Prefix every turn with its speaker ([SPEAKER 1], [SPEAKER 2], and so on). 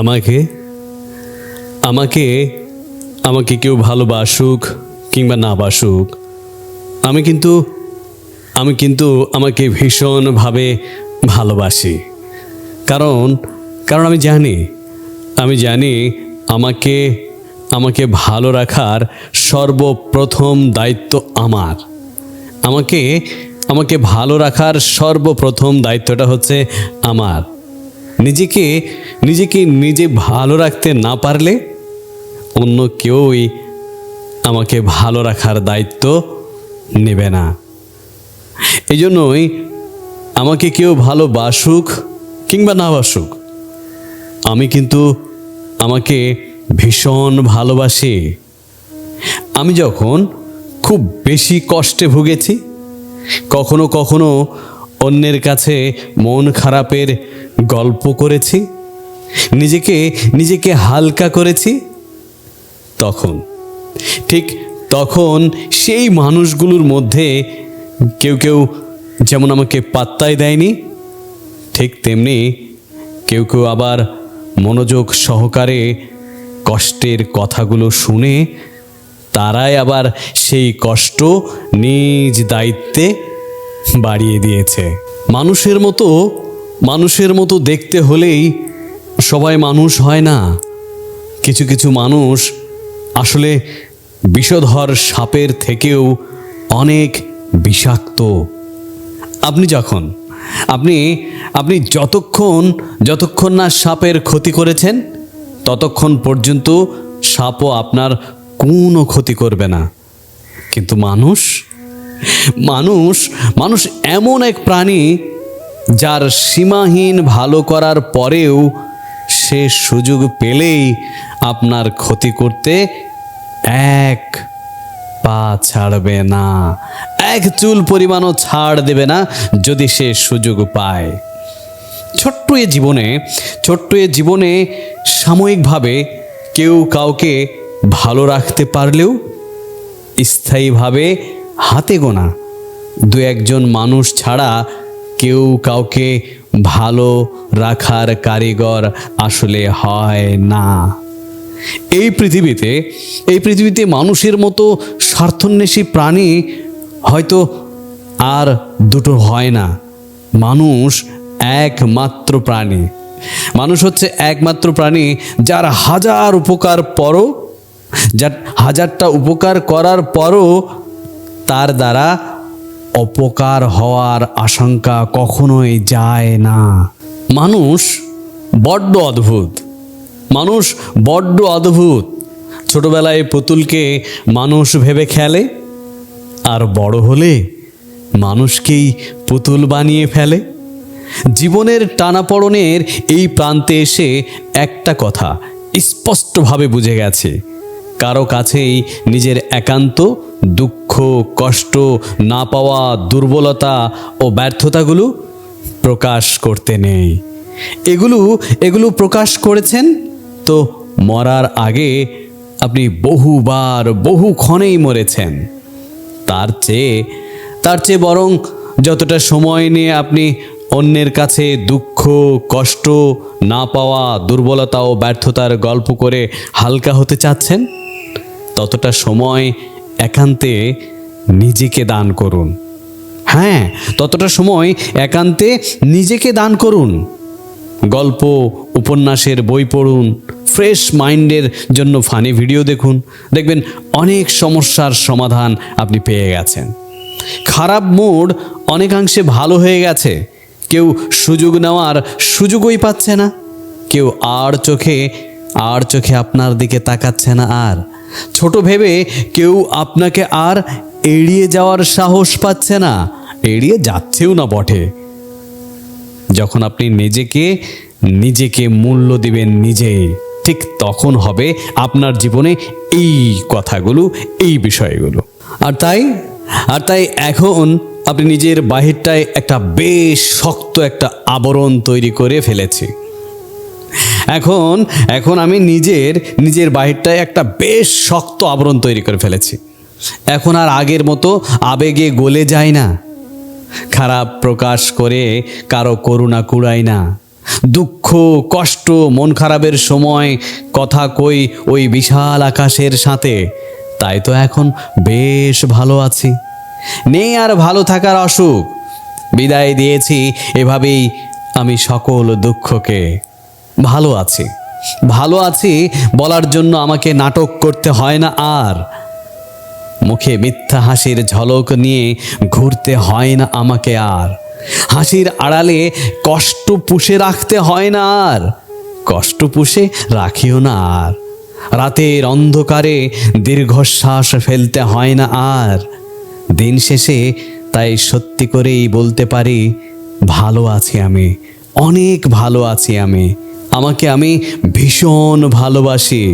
[SPEAKER 1] আমাকে আমাকে আমাকে কেউ ভালোবাসুক কিংবা না বাসুক, আমি কিন্তু আমি কিন্তু আমাকে ভীষণভাবে ভালোবাসি। কারণ কারণ আমি জানি আমি জানি আমাকে আমাকে ভালো রাখার সর্বপ্রথম দায়িত্ব আমার। আমাকে আমাকে ভালো রাখার সর্বপ্রথম দায়িত্বটা হচ্ছে আমার। নিজেকে নিজেকে নিজে ভালো রাখতে না পারলে অন্য কেউই আমাকে ভালো রাখার দায়িত্ব নেবে না। এই জন্যই আমাকে কেউ ভালোবাসুক কিংবা না বাসুক, আমি কিন্তু আমাকে ভীষণ ভালোবাসি। আমি যখন খুব বেশি কষ্টে ভুগেছি, কখনো কখনো অন্যের কাছে মন খারাপের গল্প করেছি, নিজেকে নিজেকে হালকা করেছি, তখন, ঠিক তখন সেই মানুষগুলোর মধ্যে কেউ কেউ যেমন আমাকে পাত্তাই দেয়নি, ঠিক তেমনি কেউ কেউ আবার মনোযোগ সহকারে কষ্টের কথাগুলো শুনে তারাই আবার সেই কষ্ট নিজ দায়িত্বে বাড়িয়ে দিয়েছে। মানুষের মতো মানুষের মতো দেখতে হলেই সবাই মানুষ হয় না। কিছু কিছু মানুষ আসলে বিষধর সাপের থেকেও অনেক বিষাক্ত। আপনি যখন, আপনি আপনি যতক্ষণ যতক্ষণ না সাপের ক্ষতি করেছেন, ততক্ষণ পর্যন্ত সাপও আপনার কোনো ক্ষতি করবে না। কিন্তু মানুষ মানুষ মানুষ এমন এক প্রাণী যার সীমাহীন ভালো করার পরেও সে সুযোগ পেলেই আপনার ক্ষতি করতে এক পা ছাড়বে না। এক চুল পরিমাণও ছাড় দেবে না যদি সে সুযোগ পায়। ছোট্ট এ জীবনে, ছোট্ট এ জীবনে সাময়িকভাবে কেউ কাউকে ভালো রাখতে পারলেও স্থায়ীভাবে হাতে গোনা। দু একজন মানুষ ছাড়া কেউ কাউকে ভালো রাখার কারিগর আসলে হয় না। এই পৃথিবীতে এই পৃথিবীতে মানুষের মতো স্বার্থন্বেষী প্রাণী হয়তো আর দুটো হয় না। মানুষ একমাত্র প্রাণী। মানুষ হচ্ছে একমাত্র প্রাণী যার হাজার উপকার পরও, যার হাজারটা উপকার করার পরও তার দ্বারা অপকার হওয়ার আশঙ্কা কখনোই যায় না। মানুষ বড্ড অদ্ভুত। মানুষ বড্ড অদ্ভুত। ছোটবেলায় পুতুলকে মানুষ ভেবে খেলে, আর বড় হলে মানুষকেই পুতুল বানিয়ে ফেলে। জীবনের টানাপড়নের এই প্রান্তে এসে একটা কথা স্পষ্টভাবে বুঝে গেছে। কারও কাছেই নিজের একান্ত দুঃখ, কষ্ট না পাওয়া দুর্বলতা ও ব্যর্থতাগুলো প্রকাশ করতে নেই। এগুলো এগুলো প্রকাশ করেছেন তো মরার আগে আপনি বহুবার, বহু ক্ষণেই মরেছেন। তার চেয়ে তার চেয়ে বরং যতটা সময় নিয়ে আপনি অন্যের কাছে দুঃখ, কষ্ট না পাওয়া দুর্বলতা ও ব্যর্থতার গল্প করে হালকা হতে চাচ্ছেন ততটা সময় একান্তে নিজেকে দান করুন। হ্যাঁ ততটা সময় একান্তে নিজেকে দান করুন। গল্প, উপন্যাসের বই পড়ুন, ফ্রেশ মাইন্ডের জন্য ফানি ভিডিও দেখুন। দেখবেন অনেক সমস্যার সমাধান আপনি পেয়ে গেছেন। খারাপ মুড অনেকাংশে ভালো হয়ে গেছে। কেউ সুযোগ নেওয়ার সুযোগই পাচ্ছে না। কেউ আর চোখে আর চোখে আপনার দিকে তাকাচ্ছে না আর। ছোট ভেবে কেউ আপনাকে আর এড়িয়ে যাওয়ার সাহস পাচ্ছে না, এড়িয়ে যাচ্ছেও না বটে। যখন আপনি নিজেকে নিজেকে মূল্য দিবেন নিজে, ঠিক তখন হবে আপনার জীবনে এই কথাগুলো, এই বিষয়গুলো। আর তাই আর তাই এখন আপনি নিজের বাহিরটায় একটা বেশ শক্ত একটা আবরণ তৈরি করে ফেলেছি। এখন এখন আমি নিজের নিজের বাহিরটায় একটা বেশ শক্ত আবরণ তৈরি করে ফেলেছি। এখন আর আগের মতো আবেগে গলে যায় না। খারাপ প্রকাশ করে কারও করুণা কুড়াই না। দুঃখ, কষ্ট, মন খারাপের সময় কথা কই ওই বিশাল আকাশের সাথে। তাই তো এখন বেশ ভালো আছি। নেই আর ভালো থাকার অসুখ। বিদায় দিয়েছি, এভাবেই আমি সকল দুঃখকে। ভালো আছি। ভালো আছি বলার জন্য আমাকে নাটক করতে হয় না আর। মুখে মিথ্যা হাসির ঝলক নিয়ে ঘুরতে হয় না আমাকে আর। হাসির আড়ালে কষ্ট পুষে রাখতে হয় না আর। কষ্ট পুষে রাখিও না আর। রাতের অন্ধকারে দীর্ঘশ্বাস ফেলতে হয় না আর। দিন শেষে তাই সত্যি করেই বলতে পারি, ভালো আছি আমি, অনেক ভালো আছি আমি। আমাকে আমি ভীষণ ভালোবাসি।